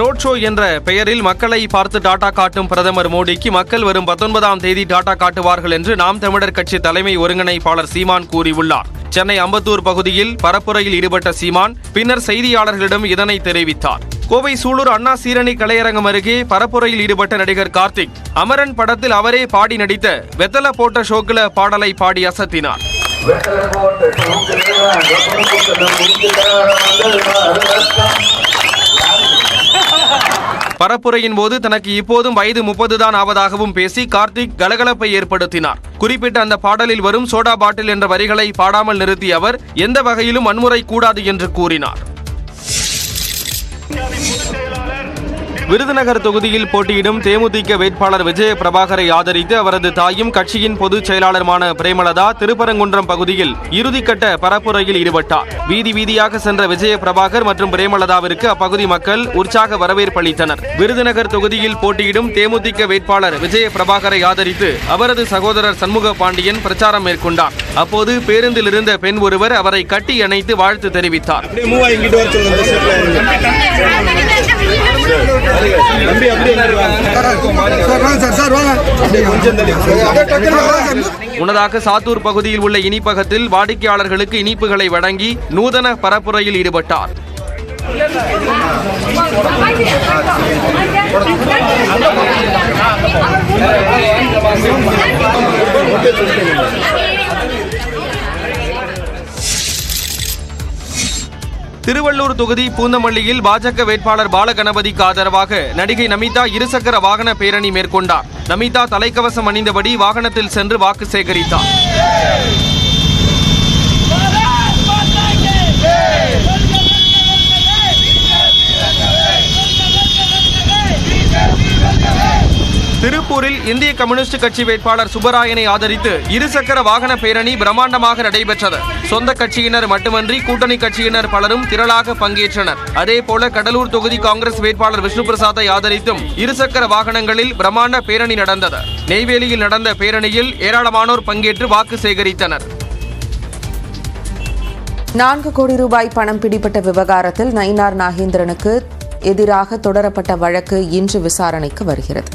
Road show என்ற பெயரில் மக்களை பார்த்து டாட்டா காட்டும் பிரதமர் மோடிக்கு மக்கள் வரும் பத்தொன்பதாம் தேதி டாட்டா காட்டுவார்கள் என்று நாம் தமிழர் கட்சி தலைமை ஒருங்கிணைப்பாளர் சீமான் கூறியுள்ளார். சென்னை அம்பத்தூர் பகுதியில் பரப்புரையில் ஈடுபட்ட சீமான் பின்னர் செய்தியாளர்களிடம் இதனை தெரிவித்தார். கோவை சூலூர் அண்ணா சீரணி கலையரங்கம் அருகே பரப்புரையில் ஈடுபட்ட நடிகர் கார்த்திக் அமரன் படத்தில் அவரே பாடி நடித்த வெத்தல போட்ட ஷோக்குல பாடலை பாடி அசத்தினார். வெத்தல போட்ட பரப்புரையின் போது தனக்கு இப்போதும் வயது முப்பது தான் ஆவதாகவும் பேசி கார்த்திக் கலகலப்பை ஏற்படுத்தினார். குறிப்பிட்ட அந்த பாடலில் வரும் சோடா பாட்டில் என்ற வரிகளை பாடாமல் நிறுத்திய அவர் எந்த வகையிலும் வன்முறை கூடாது என்று கூறினார். விருதுநகர் தொகுதியில் போட்டியிடும் தேமுதிக வேட்பாளர் விஜய பிரபாகரை ஆதரித்து அவரது தாயும் கட்சியின் பொதுச் செயலாளருமான பிரேமலதா திருப்பரங்குன்றம் பகுதியில் இறுதிக்கட்ட பரப்புரையில் ஈடுபட்டார். வீதி வீதியாக சென்ற விஜய பிரபாகர் மற்றும் பிரேமலதாவிற்கு அப்பகுதி மக்கள் உற்சாக வரவேற்பு அளித்தனர். விருதுநகர் தொகுதியில் போட்டியிடும் தேமுதிக வேட்பாளர் விஜய பிரபாகரை ஆதரித்து அவரது சகோதரர் சண்முக பாண்டியன் பிரச்சாரம் மேற்கொண்டார். அப்போது பேருந்தில் இருந்த பெண் ஒருவர் அவரை கட்டி அணைத்து வாழ்த்து தெரிவித்தார். தம்பி அப்படியே முன்னதாக சாத்தூர் பகுதியில் உள்ள இனிப்பகத்தில் வாடிக்கையாளர்களுக்கு இனிப்புகளை வழங்கி நூதன பரப்புரையில் ஈடுபட்டார். திருவள்ளூர் தொகுதி பூந்தமல்லியில் பாஜக வேட்பாளர் பாலகணபதிக்கு ஆதரவாக நடிகை நமிதா இருசக்கர வாகன பேரணி மேற்கொண்டார். நமிதா தலைக்கவசம் அணிந்தபடி வாகனத்தில் சென்று வாக்கு சேகரித்தார். திருப்பூரில் இந்திய கம்யூனிஸ்ட் கட்சி வேட்பாளர் சுப்பராயனை ஆதரித்து இருசக்கர வாகன பேரணி பிரம்மாண்டமாக நடைபெற்றது. சொந்த கட்சியினர் மட்டுமன்றி கூட்டணி கட்சியினர் பலரும் திரளாக பங்கேற்றனர். அதேபோல கடலூர் தொகுதி காங்கிரஸ் வேட்பாளர் விஷ்ணு பிரசாத்தை ஆதரித்தும் இருசக்கர வாகனங்களில் பிரம்மாண்ட பேரணி நடந்தது. நெய்வேலியில் நடந்த பேரணியில் ஏராளமானோர் பங்கேற்று வாக்கு சேகரித்தனர். நான்கு கோடி ரூபாய் பணம் பிடிபட்ட விவகாரத்தில் நயினார் நாகேந்திரனுக்கு எதிராக தொடரப்பட்ட வழக்கு இன்று விசாரணைக்கு வருகிறது.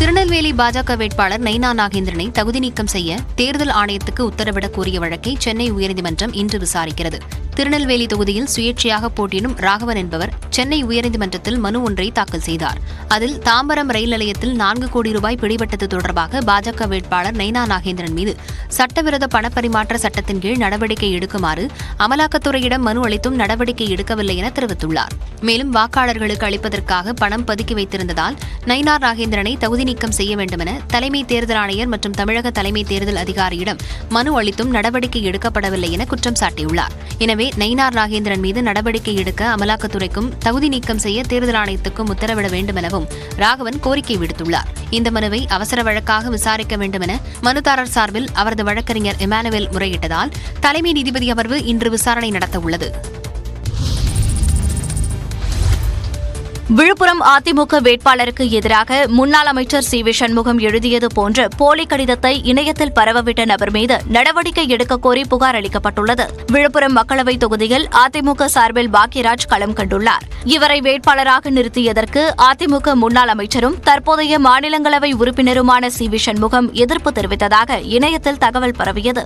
திருநெல்வேலி பாஜக வேட்பாளர் நைனா நாகேந்திரனை தகுதி நீக்கம் செய்ய தேர்தல் ஆணையத்துக்கு உத்தரவிடக் கோரிய வழக்கை சென்னை உயர்நீதிமன்றம் இன்று விசாரிக்கிறது. திருநெல்வேலி தொகுதியில் சுயேட்சையாக போட்டியிடும் ராகவன் என்பவர் சென்னை உயர்நீதிமன்றத்தில் மனு ஒன்றை தாக்கல் செய்தார். அதில் தாம்பரம் ரயில் நிலையத்தில் நான்கு கோடி ரூபாய் பிடிபட்டது தொடர்பாக பாஜக வேட்பாளர் நைனா நாகேந்திரன் மீது சட்டவிரோத பணப்பரிமாற்ற சட்டத்தின் கீழ் நடவடிக்கை எடுக்குமாறு அமலாக்கத்துறையிடம் மனு அளித்தும் நடவடிக்கை எடுக்கவில்லை என தெரிவித்துள்ளார். மேலும் வாக்காளர்களுக்கு அளிப்பதற்காக பணம் பதுக்கி வைத்திருந்ததால் நயினார் நாகேந்திரனை தகுதி நீக்கம் செய்ய வேண்டுமென தலைமை தேர்தல் ஆணையர் மற்றும் தமிழக தலைமை தேர்தல் அதிகாரியிடம் மனு அளித்தும் நடவடிக்கை எடுக்கப்படவில்லை என குற்றம் சாட்டியுள்ளார். எனவே நயினார் நாகேந்திரன் மீது நடவடிக்கை எடுக்க அமலாக்கத்துறைக்கும் தகுதி நீக்கம் செய்ய தேர்தல் ஆணையத்துக்கும் உத்தரவிட வேண்டுமெனவும் ராகவன் கோரிக்கை விடுத்துள்ளார். இந்த மனுவை அவசர வழக்காக விசாரிக்க வேண்டுமென மனுதாரர் சார்பில் அவரது வழக்கறிஞர் இமானுவேல் முறையிட்டதால் தலைமை நீதிபதி அமர்வு இன்று விசாரணை நடத்த உள்ளது விழுப்புரம் அதிமுக வேட்பாளருக்கு எதிராக முன்னாள் அமைச்சர் சி வி சண்முகம் எழுதியது போன்ற போலி கடிதத்தை இணையத்தில் பரவவிட்ட நபர் மீது நடவடிக்கை எடுக்க கோரி புகார் அளிக்கப்பட்டுள்ளது. விழுப்புரம் மக்களவைத் தொகுதியில் அதிமுக சார்பில் பாக்யராஜ் களம் கண்டுள்ளார். இவரை வேட்பாளராக நிறுத்தியதற்கு அதிமுக முன்னாள் அமைச்சரும் தற்போதைய மாநிலங்களவை உறுப்பினருமான சி வி சண்முகம் எதிர்ப்பு தெரிவித்ததாக இணையத்தில் தகவல் பரவியது.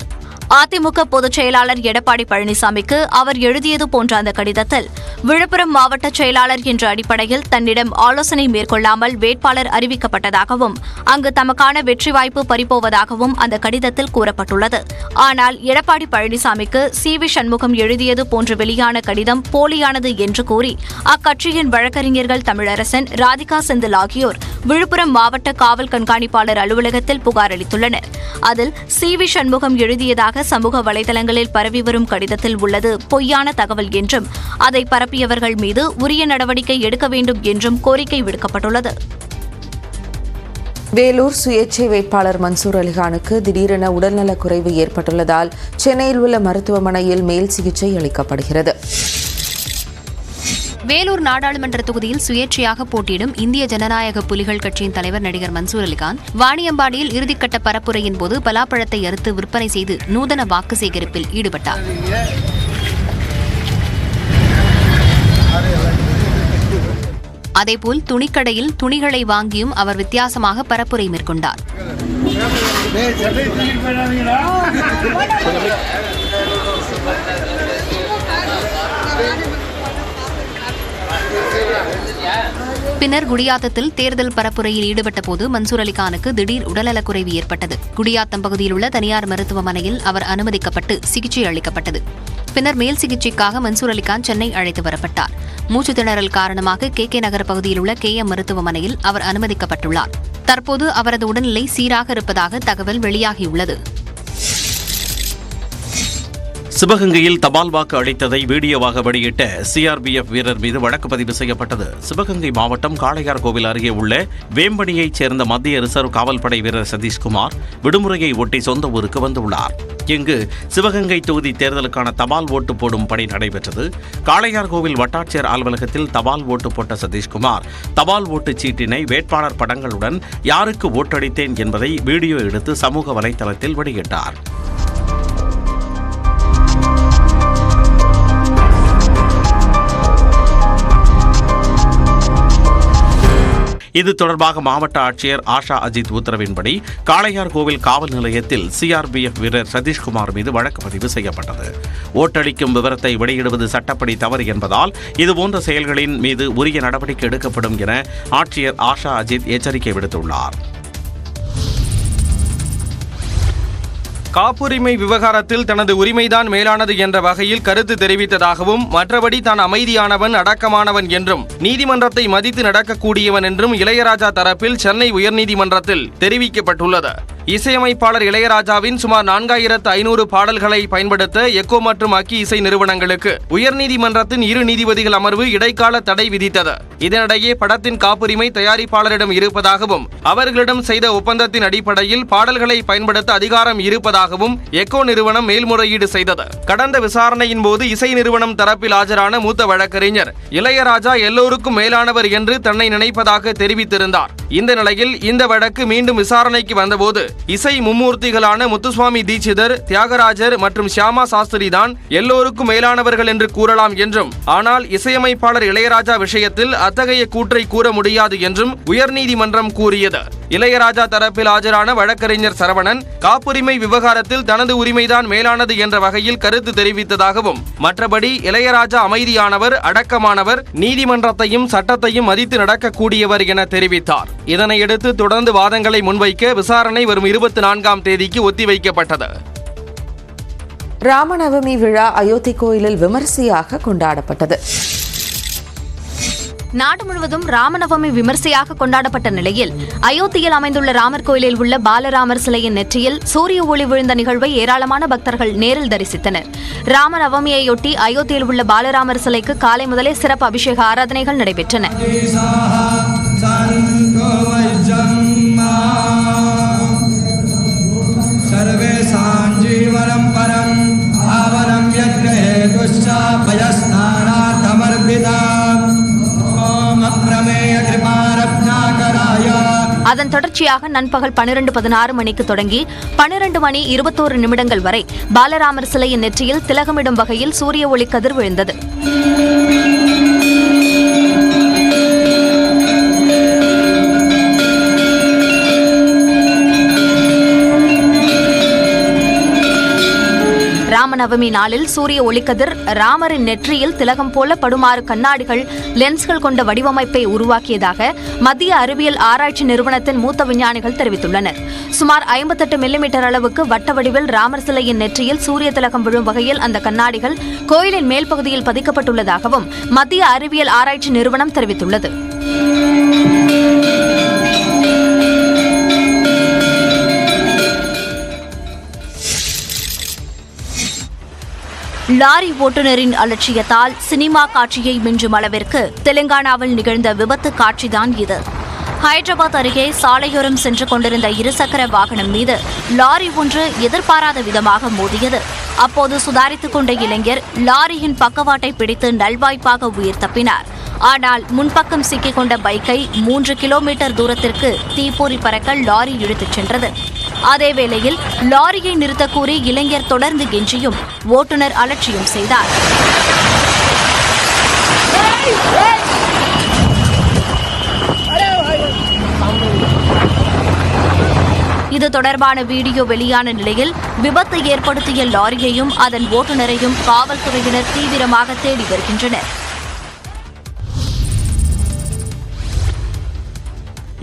அதிமுக பொதுச் செயலாளர் எடப்பாடி பழனிசாமிக்கு அவர் எழுதியது போன்ற அந்த கடிதத்தில் விழுப்புரம் மாவட்ட செயலாளர் என்ற அடிப்படையில் தன்னிடம் ஆலோசனை மேற்கொள்ளாமல் வேட்பாளர் அறிவிக்கப்பட்டதாகவும் அங்கு தமக்கான வெற்றி வாய்ப்பு பறிப்போவதாகவும் அந்த கடிதத்தில் கூறப்பட்டுள்ளது. ஆனால் எடப்பாடி பழனிசாமிக்கு சி. வி. சண்முகம் எழுதியது போன்று வெளியான கடிதம் போலியானது என்று கூறி அக்கட்சியின் வழக்கறிஞர்கள் தமிழரசன் ராதிகா செந்தில் ஆகியோர் விழுப்புரம் மாவட்ட காவல் கண்காணிப்பாளர் அலுவலகத்தில் புகார் அளித்துள்ளனர். அதில் சி வி சண்முகம் எழுதியதாக சமூக வலைதளங்களில் பரவி வரும் கடிதத்தில் உள்ளது பொய்யான தகவல் என்றும் அதை பரப்பியவர்கள் மீது உரிய நடவடிக்கை எடுக்க வேண்டும் என்றும் கோரிக்கை விடுக்கப்பட்டுள்ளது. வேலூர் சுயேட்சை வேட்பாளர் மன்சூர் அலிகானுக்கு திடீரென உடல்நலக் குறைவு ஏற்பட்டுள்ளதால் சென்னையில் உள்ள மருத்துவமனையில் மேல் சிகிச்சை அளிக்கப்படுகிறது. வேலூர் நாடாளுமன்ற தொகுதியில் சுயேட்சையாக போட்டியிடும் இந்திய ஜனநாயக புலிகள் கட்சியின் தலைவர் நடிகர் மன்சூர் அலிகான் வாணியம்பாடியில் இறுதிக்கட்ட பரப்புரையின் போது பலாப்பழத்தை அறுத்து விற்பனை செய்து நூதன வாக்கு சேகரிப்பில் ஈடுபட்டார். அதேபோல் துணிக்கடையில் துணிகளை வாங்கியும் அவர் வித்தியாசமாக பரப்புரை மேற்கொண்டார். பின்னர் குடியாத்தத்தில் தேர்தல் பரப்புரையில் ஈடுபட்ட போது மன்சூர் அலிகானுக்கு திடீர் உடல்நலக்குறைவு ஏற்பட்டது. குடியாத்தம் பகுதியில் உள்ள தனியார் மருத்துவமனையில் அவர் அனுமதிக்கப்பட்டு சிகிச்சை அளிக்கப்பட்டது. பின்னர் மேல் சிகிச்சைக்காக மன்சூர் அலிகான் சென்னை அழைத்து வரப்பட்டார். மூச்சு திணறல் காரணமாக கே கே நகர் பகுதியில் உள்ள கே எம் மருத்துவமனையில் அவர் அனுமதிக்கப்பட்டுள்ளார். தற்போது அவரது உடல்நிலை சீராக இருப்பதாக தகவல் வெளியாகியுள்ளது. சிவகங்கையில் தபால் வாக்கு அளித்ததை வீடியோவாக வெளியிட்ட சிஆர்பிஎஃப் வீரர் மீது வழக்கு பதிவு செய்யப்பட்டது. சிவகங்கை மாவட்டம் காளையார் கோவில் அருகே உள்ள வேம்படியைச் சேர்ந்த மத்திய ரிசர்வ் காவல்படை வீரர் சதீஷ்குமார் விடுமுறையை ஒட்டி சொந்த ஊருக்கு வந்துள்ளார். இங்கு சிவகங்கை தொகுதி தேர்தலுக்கான தபால் ஓட்டு போடும் பணி நடைபெற்றது. காளையார் கோவில் வட்டாட்சியர் அலுவலகத்தில் தபால் ஓட்டு போட்ட சதீஷ்குமார் தபால் ஓட்டுச் சீட்டினை வேட்பாளர் படங்களுடன் யாருக்கு ஓட்டளித்தேன் என்பதை வீடியோ எடுத்து சமூக வலைதளத்தில் வெளியிட்டார். இது தொடர்பாக மாவட்ட ஆட்சியர் ஆஷா அஜித் உத்தரவின்படி காளையார் கோவில் காவல் நிலையத்தில் சிஆர்பிஎஃப் வீரர் சதீஷ்குமார் மீது வழக்கு பதிவு செய்யப்பட்டது. ஓட்டளிக்கும் விவரத்தை வெளியிடுவது சட்டப்படி தவறு என்பதால் இதுபோன்ற செயல்களின் மீது உரிய நடவடிக்கை எடுக்கப்படும் என ஆட்சியர் ஆஷா அஜித் எச்சரிக்கை விடுத்துள்ளார். காப்புரிமை விவகாரத்தில் தனது உரிமைதான் மேலானது என்ற வகையில் கருத்து தெரிவித்ததாகவும் மற்றபடி தான் அமைதியானவன் அடக்கமானவன் என்றும் நீதிமன்றத்தை மதித்து நடக்கக்கூடியவன் என்றும் இளையராஜா தரப்பில் சென்னை உயர்நீதிமன்றத்தில் தெரிவிக்கப்பட்டுள்ளது. இசையமைப்பாளர் இளையராஜாவின் சுமார் நான்காயிரத்து ஐநூறு பாடல்களை பயன்படுத்த எக்கோ மற்றும் அக்கி இசை நிறுவனங்களுக்கு உயர்நீதிமன்றத்தின் இரு நீதிபதிகள் அமர்வு இடைக்கால தடை விதித்தது. இதனிடையே படத்தின் காப்புரிமை தயாரிப்பாளரிடம் இருப்பதாகவும் அவர்களிடம் செய்த ஒப்பந்தத்தின் அடிப்படையில் பாடல்களை பயன்படுத்த அதிகாரம் இருப்பதாகவும் எக்கோ நிறுவனம் மேல்முறையீடு செய்தது. கடந்த விசாரணையின் போது இசை நிறுவனம் தரப்பில் ஆஜரான மூத்த வழக்கறிஞர் இளையராஜா எல்லோருக்கும் மேலானவர் என்று தன்னை நினைப்பதாக தெரிவித்திருந்தார். இந்த நிலையில் இந்த வழக்கு மீண்டும் விசாரணைக்கு வந்தபோது இசை மும்மூர்த்திகளான முத்துசுவாமி தீட்சிதர் தியாகராஜர் மற்றும் ஷியாமா சாஸ்திரி தான் எல்லோருக்கும் மேலானவர்கள் என்று கூறலாம் என்றும் ஆனால் இசையமைப்பாளர் இளையராஜா விஷயத்தில் அத்தகைய கூற்றை கூற முடியாது என்றும் உயர்நீதிமன்றம் கூறியது. இளையராஜா தரப்பில் ஆஜரான வழக்கறிஞர் சரவணன் காப்புரிமை விவகாரத்தில் தனது உரிமைதான் மேலானது என்ற வகையில் கருத்து தெரிவித்ததாகவும் மற்றபடி இளையராஜா அமைதியானவர் அடக்கமானவர் நீதிமன்றத்தையும் சட்டத்தையும் மதித்து நடக்கக்கூடியவர் என தெரிவித்தார். இதனையடுத்து தொடர்ந்து வாதங்களை முன்வைக்க விசாரணை வரும் இருபத்தி நான்காம் தேதிக்கு ஒத்திவைக்கப்பட்டது. ராமநவமி விழா அயோத்தி கோயிலில் விமரிசையாக கொண்டாடப்பட்டது. நாடு முழுவதும் ராமநவமி விமர்சையாக கொண்டாடப்பட்ட நிலையில் அயோத்தியில் அமைந்துள்ள ராமர் கோயிலில் உள்ள பாலராமர் சிலையின் நெற்றியில் சூரிய ஒளி விழுந்த நிகழ்வை ஏராளமான பக்தர்கள் நேரில் தரிசித்தனர். ராமநவமியையொட்டி அயோத்தியில் உள்ள பாலராமர் சிலைக்கு காலை முதலே சிறப்பு அபிஷேக ஆராதனைகள் நடைபெற்றன. சர்வே சாஞ்சீவரம் பரம் ஆவரம் யக்னே துஷ்டா பயஸ் அதன் தொடர்ச்சியாக நண்பகல் பனிரெண்டு பதினாறு மணிக்கு தொடங்கி பனிரெண்டு மணி இருபத்தோரு நிமிடங்கள் வரை பாலராமர் சிலையின் நெற்றியில் திலகமிடும் வகையில் சூரிய ஒளி கதிர் விழுந்தது. ராமநவமி நாளில் சூரிய ஒளிக்கதிர் ராமரின் நெற்றியில் திலகம் போல படுமாறு கண்ணாடிகள் லென்ஸ்கள் கொண்ட வடிவமைப்பை உருவாக்கியதாக மத்திய அறிவியல் ஆராய்ச்சி நிறுவனத்தின் மூத்த விஞ்ஞானிகள் தெரிவித்துள்ளனர். சுமார் ஐம்பத்தெட்டு மில்லிமீட்டர் அளவுக்கு வட்ட வடிவில் ராமர் சிலையின் நெற்றியில் சூரிய திலகம் விழும் வகையில் அந்த கண்ணாடிகள் கோயிலின் மேல் பகுதியில் பதிக்கப்பட்டுள்ளதாகவும் மத்திய அறிவியல் ஆராய்ச்சி நிறுவனம் தெரிவித்துள்ளது. லாரி ஓட்டுநரின் அலட்சியத்தால் சினிமா காட்சியை மிஞ்சும் அளவிற்கு தெலுங்கானாவில் நிகழ்ந்த விபத்து காட்சிதான் இது. ஹைதராபாத் அருகே சாலையோரம் சென்று கொண்டிருந்த இருசக்கர வாகனம் மீது லாரி ஒன்று எதிர்பாராத விதமாக மோதியது. அப்போது சுதாரித்துக் கொண்ட இளைஞர் லாரியின் பக்கவாட்டை பிடித்து நல்வாய்ப்பாக உயிர் தப்பினார். ஆனால் முன்பக்கம் சிக்கிக்கொண்ட பைக்கை மூன்று கிலோமீட்டர் தூரத்திற்கு தீப்பொறி பறக்க லாரி இழுத்துச் சென்றது. அதேவேளையில் லாரியை நிறுத்தக்கூறி இளைஞர் தொடர்ந்து கெஞ்சியும் ஓட்டுநர் அலட்சியம் செய்தார். இது தொடர்பான வீடியோ வெளியான நிலையில் விபத்து ஏற்படுத்திய லாரியையும் அதன் ஓட்டுநரையும் காவல்துறையினர் தீவிரமாக தேடி வருகின்றனர்.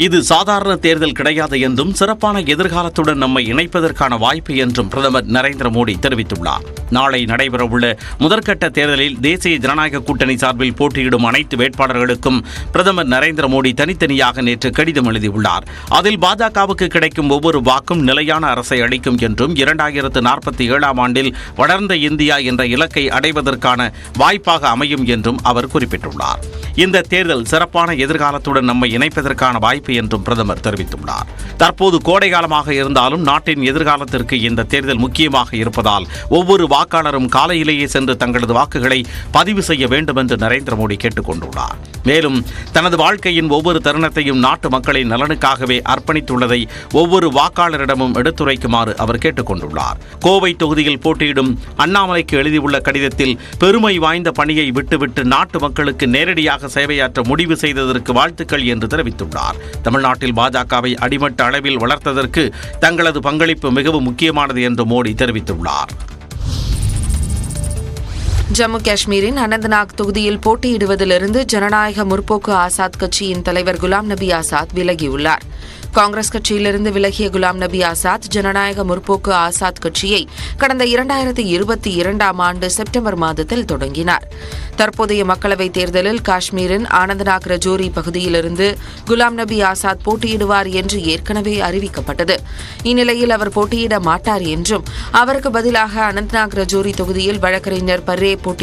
இது சாதாரண தேர்தல் கிடையாது என்றும் சிறப்பான எதிர்காலத்துடன் நம்மை இணைப்பதற்கான வாய்ப்பு என்றும் பிரதமர் நரேந்திர மோடி தெரிவித்துள்ளார். நாளை நடைபெறவுள்ள முதற்கட்ட தேர்தலில் தேசிய ஜனநாயக கூட்டணி சார்பில் போட்டியிடும் அனைத்து வேட்பாளர்களுக்கும் பிரதமர் நரேந்திர மோடி தனித்தனியாக நேற்று கடிதம் எழுதியுள்ளார். அதில் பாஜகவுக்கு கிடைக்கும் ஒவ்வொரு வாக்கும் நிலையான அரசை அளிக்கும் என்றும் இரண்டாயிரத்து நாற்பத்தி ஏழாம் ஆண்டில் வளர்ந்த இந்தியா என்ற இலக்கை அடைவதற்கான வாய்ப்பாக அமையும் என்றும் அவர் குறிப்பிட்டுள்ளார். இந்த தேர்தல் சிறப்பான எதிர்காலத்துடன் நம்மை இணைப்பதற்கான வாய்ப்பு வாய்ப்பு என்றும் பிரதமர் தெரிவித்துள்ளார். தற்போது கோடை காலமாக இருந்தாலும் நாட்டின் எதிர்காலத்திற்கு இந்த தேர்தல் முக்கியமாக இருப்பதால் ஒவ்வொரு வாக்காளரும் காலையிலேயே சென்று தங்களது வாக்குகளை பதிவு செய்ய வேண்டும் என்று நரேந்திர மோடி கேட்டுக் கொண்டுள்ளார் மேலும் தனது வாழ்க்கையின் ஒவ்வொரு தருணத்தையும் நாட்டு மக்களின் நலனுக்காகவே அர்ப்பணித்துள்ளதை ஒவ்வொரு வாக்காளரிடமும் எடுத்துரைக்குமாறு அவர் கேட்டுக் கொண்டுள்ளார் கோவை தொகுதியில் போட்டியிடும் அண்ணாமலைக்கு எழுதியுள்ள கடிதத்தில் பெருமை வாய்ந்த பணியை விட்டுவிட்டு நாட்டு மக்களுக்கு நேரடியாக சேவையாற்ற முடிவு செய்ததற்கு வாழ்த்துக்கள் என்று தெரிவித்துள்ளார். தமிழ்நாட்டில் பாஜகவை அடிமட்ட அளவில் வளர்த்ததற்கு தங்களது பங்களிப்பு மிகவும் முக்கியமானது என்று மோடி தெரிவித்துள்ளார். ஜம்மு காஷ்மீரின் அனந்தநாக் தொகுதியில் போட்டியிடுவதிலிருந்து ஜனநாயக முற்போக்கு ஆசாத் கட்சியின் தலைவர் குலாம் நபி ஆசாத் விலகியுள்ளார். காங்கிரஸ் கட்சியிலிருந்து விலகிய குலாம் நபி ஆசாத் ஜனநாயக முற்போக்கு ஆசாத் கட்சியை கடந்த இரண்டாயிரத்தி இருபத்தி இரண்டாம் ஆண்டு செப்டம்பர் மாதத்தில் தொடங்கினார். தற்போதைய மக்களவைத் தேர்தலில் காஷ்மீரின் ஆனந்த்நாக் ரஜோரி பகுதியிலிருந்து குலாம் நபி ஆசாத் போட்டியிடுவார் என்று ஏற்கனவே அறிவிக்கப்பட்டது. இந்நிலையில் அவர் போட்டியிட மாட்டார் என்றும் அவருக்கு பதிலாக அனந்த்நாக் ரஜோரி தொகுதியில் வழக்கறிஞர் பர்ரே போட்டி